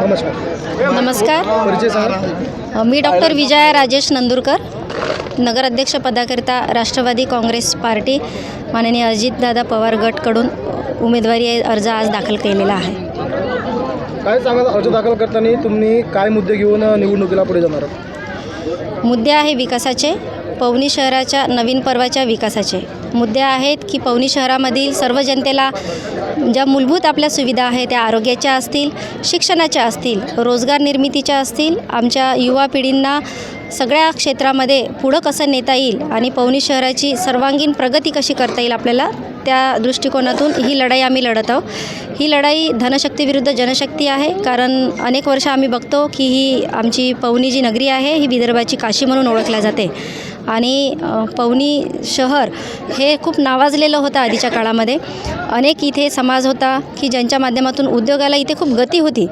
नमस्कार. नमस्कार. मी डॉक्टर विजया राजेश नंदुरकर नगराध्यक्ष पदाकरिता राष्ट्रवादी काँग्रेस पार्टी माननीय अजितदादा पवार गटकडून उमेदवारी अर्ज आज दाखल केलेला आहे. काय सांगा अर्ज दाखल करताना तुम्ही काय मुद्दे घेऊन निवडणुकीला पुढे जाणार? मुद्दे आहे विकासाचे. पवनी शहराच्या नवीन पर्वाच्या विकासाचे. मुद्दे आहेत की पवनी शहरामधील सर्व जनतेला ज्या मूलभूत आपल्या सुविधा आहेत त्या आरोग्याच्या असतील शिक्षणाच्या असतील रोजगार निर्मितीच्या असतील आमच्या युवा पिढींना सगळ्या क्षेत्रामध्ये पुढं कसं नेता येईल आणि पवनी शहराची सर्वांगीण प्रगती कशी करता येईल आपल्याला त्या दृष्टिकोनातून ही लढाई आम्ही लढत आहोत. ही लढाई धनशक्तीविरुद्ध जनशक्ती आहे कारण अनेक वर्ष आम्ही बघतो की ही आमची पवनी जी नगरी आहे ही विदर्भाची काशी म्हणून ओळखल्या जाते. आणि पवनी शहर हे खूप नावाजलेलं होतं आधीच्या काळामध्ये. अनेक इथे समाज होता की ज्यांच्या माध्यमातून उद्योगाला इथे खूप गती होती.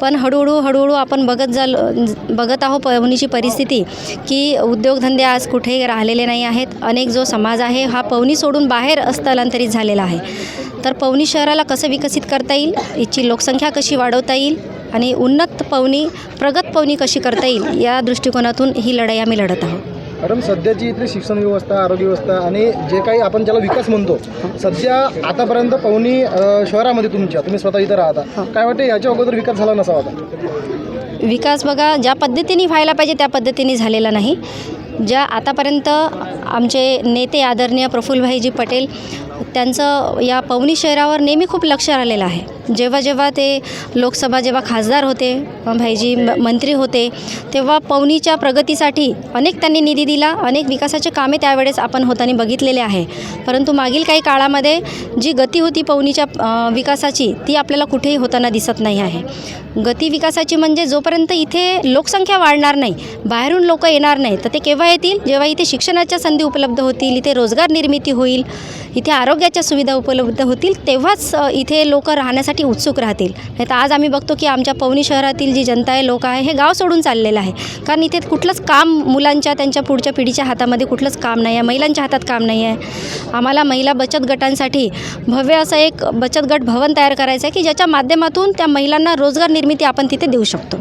पण हळूहळू हळूहळू आपण बघत जाल बघत आहो पवनीची परिस्थिती की उद्योगधंदे आज कुठेही राहिलेले नाही आहेत. अनेक जो समाज आहे हा पवनी सोडून बाहेर स्थलांतरित झालेला आहे. तर पवनी शहराला कसं विकसित करता येईल? याची लोकसंख्या कशी वाढवता येईल? आणि उन्नत पवनी प्रगत पवनी कशी करता येईल? या दृष्टिकोनातून ही लढाई आम्ही लढत आहोत. मॅडम सध्याची इथली शिक्षण व्यवस्था आरोग्य व्यवस्था आणि जे काही आपण ज्याला विकास म्हणतो सध्या आतापर्यंत पवनी शहरामध्ये तुमच्या तुम्ही स्वतः इथं राहता. काय वाटते याच्या अगोदर विकास झाला नसावा विकास बघा ज्या पद्धतीने व्हायला पाहिजे त्या पद्धतीने झालेला नाही. ज्या आतापर्यंत आमचे नेते आदरणीय प्रफुल्लभाईजी पटेल त्यांचं या पवनी शहरावर नेहमी खूप लक्ष राहिलेलं आहे. जेव्हा जेव्हा ते लोकसभा जेव्हा खासदार होते भाईजी म- मंत्री होते तेव्हा पवनीच्या प्रगतीसाठी अनेक त्यांनी निधी दिला अनेक विकासाचे कामे त्यावेळेस आपण होताना बघितलेले आहे. परंतु मागील काही काळामध्ये जी गती होती पवनीच्या विकासाची ती आपल्याला कुठेही होताना दिसत नाही आहे. गती विकासाची म्हणजे जोपर्यंत इथे लोकसंख्या वाढणार नाही बाहेरून लोक येणार नाही तर ते केव्हा येतील? जेव्हा इथे शिक्षणाच्या संधी उपलब्ध होतील इथे रोजगार निर्मिती होईल इथे आरोग्याच्या सुविधा उपलब्ध होतील तेव्हाच इथे लोक राहण्यासाठी उत्सुक राहतील. नाही तर आज आम्ही बघतो की आमच्या पवनी शहरातील जी जनता आहे लोक आहे हे गाव सोडून चाललेलं आहे. कारण इथे कुठलंच काम मुलांच्या त्यांच्या पुढच्या पिढीच्या हातामध्ये कुठलंच काम नाही आहे. महिलांच्या हातात काम नाही आहे. आम्हाला महिला बचत गटांसाठी भव्य असं एक बचत गट भवन तयार करायचं आहे की ज्याच्या माध्यमातून त्या महिलांना रोजगार निर्मिती आपण तिथे देऊ शकतो.